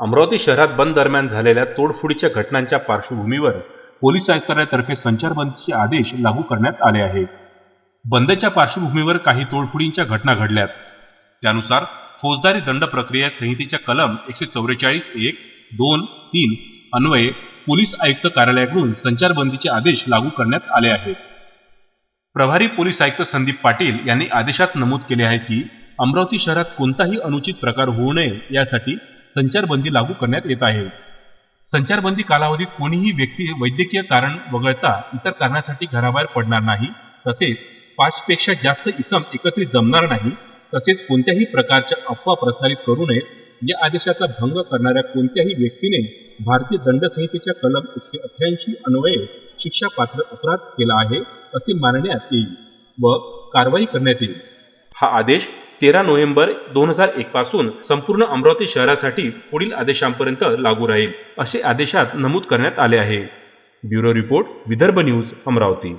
अमरावती शहरात बंद दरम्यान झालेल्या तोडफोडीच्या घटनांच्या पार्श्वभूमीवर पोलीस आयुक्तालयातर्फे संचारबंदीचे आदेश लागू करण्यात आले आहेत. बंदच्या पार्श्वभूमीवर काही तोडफोडींच्या घटना घडल्यात. त्यानुसार फौजदारी दंड प्रक्रिया संहितेच्या कलम एकशे चौवेचाळीस एक दोन तीन अन्वये पोलीस आयुक्त कार्यालयाकडून संचारबंदीचे आदेश लागू करण्यात आले आहेत. प्रभारी पोलीस आयुक्त संदीप पाटील यांनी आदेशात नमूद केले आहे की अमरावती शहरात कोणताही अनुचित प्रकार होऊ नये यासाठी संचारबंदी लागू करण्यात येत आहे. संचारबंदी कालावधीत कोणीही व्यक्ती वैद्यकीय कारण वगळता इतर कारणासाठी घराबाहेर पडणार नाही तसेच पाचपेक्षा जास्त इसम एकत्रित जमणार नाही तसेच कोणत्याही प्रकारच्या अफवा प्रसारित करू नये या आदेशाचा भंग करणाऱ्या कोणत्याही व्यक्तीने भारतीय दंड संहितेच्या कलम एकशे अठ्ठ्याऐंशी अन्वये शिक्षापात्र अपराध केला आहे असे मानण्यात येईल व कारवाई करण्यात येईल. हा आदेश तेरा नोव्हेंबर दोन हजार एक पासून संपूर्ण अमरावती शहरासाठी पुढील आदेशांपर्यंत लागू राहील असे आदेशात नमूद करण्यात आले आहे. Bureau report Vidarbha news Amravati.